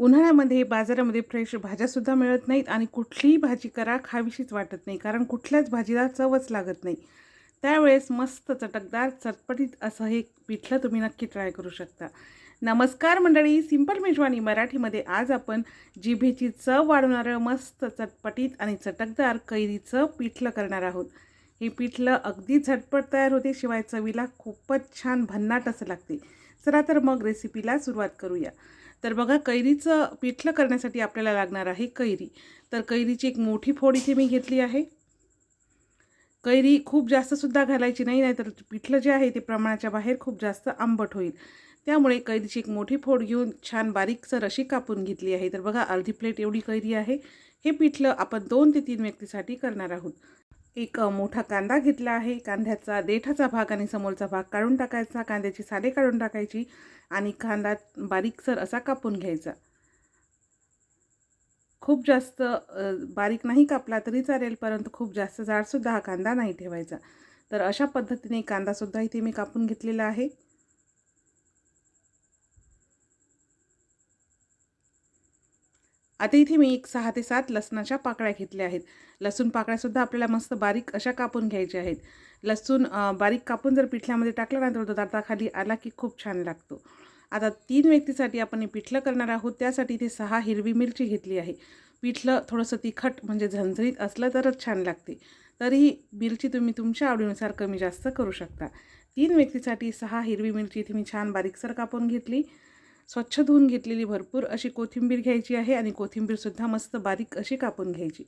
उन्हाळ्यामध्ये बाजारामध्ये फ्रेश भाज्यासुद्धा मिळत नाहीत आणि कुठलीही भाजी करा खावीशीच वाटत नाही कारण कुठल्याच भाजीला चवच लागत नाही. त्यावेळेस मस्त चटकदार चटपटीत असं हे पिठलं तुम्ही नक्की ट्राय करू शकता. नमस्कार मंडळी सिंपल मेजवानी मराठीमध्ये आज आपण जिभेची चव वाढवणारं मस्त चटपटीत आणि चटकदार कैरीचं पिठलं करणार आहोत. हे पिठलं अगदी झटपट तयार होते शिवाय चवीला खूपच छान भन्नाट असं लागते. चला तर मग रेसिपीला सुरुवात करूया. तर बघा कैरीचं पिठलं करण्यासाठी आपल्याला लागणार आहे कैरी. तर कैरीची एक मोठी फोड इथे मी घेतली आहे. कैरी खूप जास्तसुद्धा घालायची नाही नाहीतर पिठलं जे आहे ते प्रमाणाच्या बाहेर खूप जास्त आंबट होईल. त्यामुळे कैरीची एक मोठी फोड घेऊन छान बारीकसर अशी कापून घेतली आहे. तर बघा अर्धी प्लेट एवढी कैरी आहे. हे पिठलं आपण दोन ते तीन व्यक्तीसाठी करणार आहोत. एक मोठा कांदा घेतला आहे. कांद्याचा देठाचा भाग आणि समोरचा भाग काढून टाकायचा. कांद्याची साले काढून टाकायची आणि कांदा बारीकसर असा कापून घ्यायचा. खूप जास्त बारीक नाही कापला तरी चालेल परंतु खूप जास्त जाडसुद्धा हा कांदा नाही ठेवायचा. तर अशा पद्धतीने कांदासुद्धा इथे मी कापून घेतलेला आहे. आता इथे मी एक सहा ते सात लसणाच्या पाकळ्या घेतल्या आहेत. लसूण पाकळ्यासुद्धा आपल्याला मस्त बारीक अशा कापून घ्यायच्या आहेत. लसूण बारीक कापून जर पिठल्यामध्ये टाकलं ना तर तो दाताखाली आला की खूप छान लागतो. आता तीन व्यक्तीसाठी आपण हे पिठलं करणार आहोत. त्यासाठी इथे सहा हिरवी मिरची घेतली आहे. पिठलं थोडंसं तिखट म्हणजे झणझणीत असलं तरच छान लागते. तरीही मिरची तुम्ही तुमच्या आवडीनुसार कमी जास्त करू शकता. तीन व्यक्तीसाठी सहा हिरवी मिरची इथे मी छान बारीकसर कापून घेतली. स्वच्छ धुवून घेतलेली भरपूर अशी कोथिंबीर घ्यायची आहे आणि कोथिंबीरसुद्धा मस्त बारीक अशी कापून घ्यायची.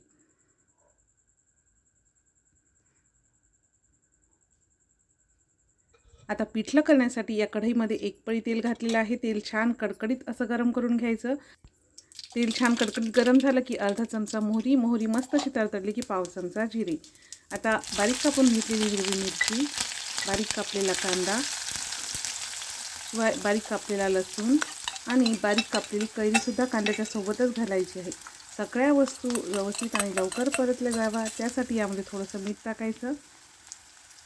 आता पिठलं करण्यासाठी या कढईमध्ये एक पळी तेल घातलेलं आहे. तेल छान कडकडीत असं गरम करून घ्यायचं. तेल छान कडकडीत गरम झालं की अर्धा चमचा मोहरी मोहरी मस्त अशी तडतडली की पाव चमचा जिरे. आता बारीक कापून घेतलेली हिरवी मिरची बारीक कापलेला कांदा व बारीक कापलेला लसूण आणि बारीक कापलेली कैरीसुद्धा कांद्याच्या सोबतच घालायची आहे. सगळ्या वस्तू व्यवस्थित आणि लवकर परतल्या जावा. त्यासाठी यामध्ये थोडंसं मीठ टाकायचं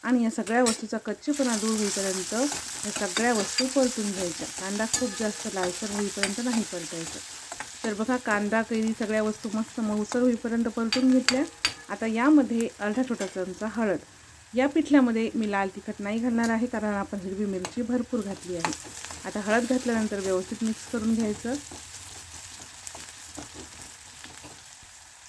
आणि या सगळ्या वस्तूचा कच्चेपणा दूर होईपर्यंत या सगळ्या वस्तू परतून घ्यायच्या. कांदा खूप जास्त लालसर होईपर्यंत नाही परतायचं. तर बघा कांदा कैरी सगळ्या वस्तू मस्त मऊसर होईपर्यंत परतून घेतल्या. आता यामध्ये अर्धा छोटा चमचा हळद. या पिठल्यामध्ये मी लाल तिखट नाही घालणार आहे कारण आपण हिरवी मिरची भरपूर घातली आहे. आता हळद घातल्यानंतर व्यवस्थित मिक्स करून घ्यायचं.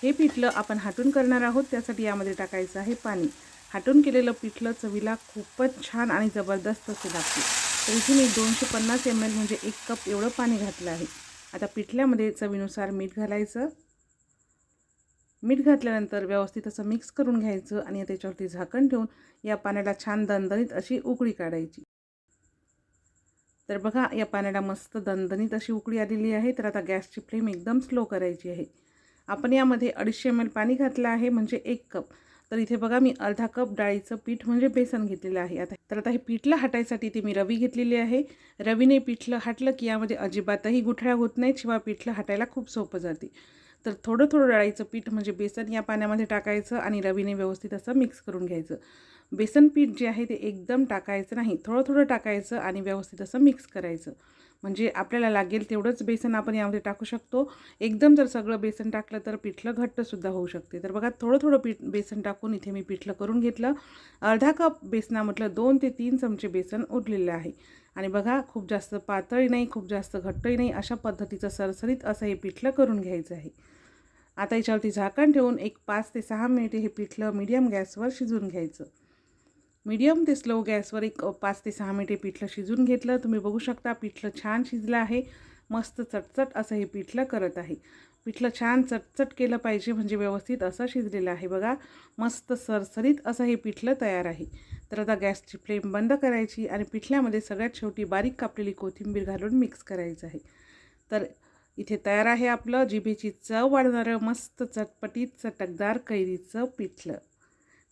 हे पिठलं आपण हाटून करणार आहोत त्यासाठी यामध्ये टाकायचं आहे पाणी. हाटून केलेलं पिठलं चवीला खूपच छान आणि जबरदस्त असे लागते. तर इथे मी दोनशे पन्नास एम एल म्हणजे एक कप एवढं पाणी घातलं आहे. आता पिठल्यामध्ये चवीनुसार मीठ घालायचं. मीठ घातल्यानंतर व्यवस्थित असं मिक्स करून घ्यायचं आणि त्याच्यावरती झाकण ठेवून या पाण्याला छान दणदणीत अशी उकळी काढायची. तर बघा या पाण्याला मस्त दणदणीत अशी उकळी आलेली आहे. तर आता गॅसची फ्लेम एकदम स्लो करायची आहे. आपण यामध्ये अडीचशे एम एल पाणी घातलं आहे म्हणजे एक कप. तर इथे बघा मी अर्धा कप डाळीचं पीठ म्हणजे बेसन घेतलेलं आहे. आता तर आता हे पिठलं हाटायसाठी इथे मी रवी घेतलेली आहे. रवीने पिठलं हाटलं की यामध्ये अजिबातही गुठळ्या होत नाहीत शिवाय पिठलं हाटायला खूप सोपं जाते. तर थोडं थोडं डाळीचं पीठ म्हणजे बेसन या पाण्यामध्ये टाकायचं आणि रवीने व्यवस्थित असं मिक्स करून घ्यायचं. बेसन पीठ जे आहे ते एकदम टाकायचं नाही थोडं थोडं टाकायचं आणि व्यवस्थित असं मिक्स करायचं. म्हणजे आपल्याला लागेल तेवढंच बेसन आपण यामध्ये टाकू शकतो. एकदम जर सगळं बेसन टाकलं तर पिठलं घट्टसुद्धा होऊ शकते. तर बघा थोडं थोडं पीठ बेसन टाकून इथे मी पिठलं करून घेतलं. अर्धा कप बेसनामधलं दोन ते तीन चमचे बेसन उरलेलं आहे. आणि बघा खूप जास्त पातळी नाही खूप जास्त घट्टही नाही अशा पद्धतीचं सरसरीत असं हे पिठलं करून घ्यायचं आहे. आता याच्यावरती झाकण ठेवून एक पाच ते सहा मिनिटे हे पिठलं मीडियम गॅसवर शिजून घ्यायचं. मीडियम ते स्लो गॅसवर एक पाच ते सहा मिनिटे पिठलं शिजून घेतलं. तुम्ही बघू शकता पिठलं छान शिजलं आहे. मस्त चटचट असं हे पिठलं करत आहे. पिठलं छान चटचट केलं पाहिजे म्हणजे व्यवस्थित असं शिजलेलं आहे बघा. मस्त सरसरीत असं हे पिठलं तयार आहे. तर आता गॅसची फ्लेम बंद करायची आणि पिठल्यामध्ये सगळ्यात शेवटी बारीक कापलेली कोथिंबीर घालून मिक्स करायचं आहे. तर इथे तयार आहे आपलं जिभेची चव वाढणारं मस्त चटपटीत चटकदार कैरीचं पिठलं.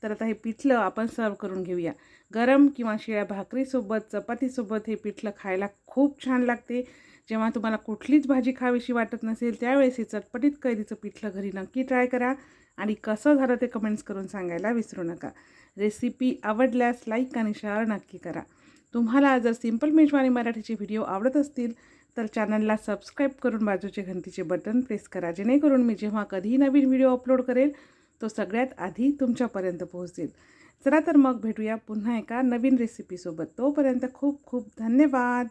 तर आता हे पिठलं आपण सर्व करून घेऊया. गरम किंवा शिळ्या भाकरीसोबत चपातीसोबत हे पिठलं खायला खूप छान लागते. जेव्हा तुम्हाला कुठलीच भाजी खावीशी वाटत नसेल त्यावेळेस हे चटपटीत कैरीचं पिठलं घरी नक्की ट्राय करा आणि कसं झालं ते कमेंट्स करून सांगायला विसरू नका. रेसिपी आवडल्यास लाईक आणि शेअर नक्की करा. तुम्हाला जर सिंपल मेजवानी मराठीचे व्हिडिओ आवडत असतील तर चॅनलला सबस्क्राईब करून बाजूचे घंटीचे बटन प्रेस करा जेणेकरून मी जेव्हा कधीही नवीन व्हिडिओ अपलोड करेल तो सगळ्यात आधी तुमच्यापर्यंत पोहोचेल. चला तर मग भेटूया पुन्हा एका नवीन रेसिपीसोबत तोपर्यंत खूप खूप धन्यवाद!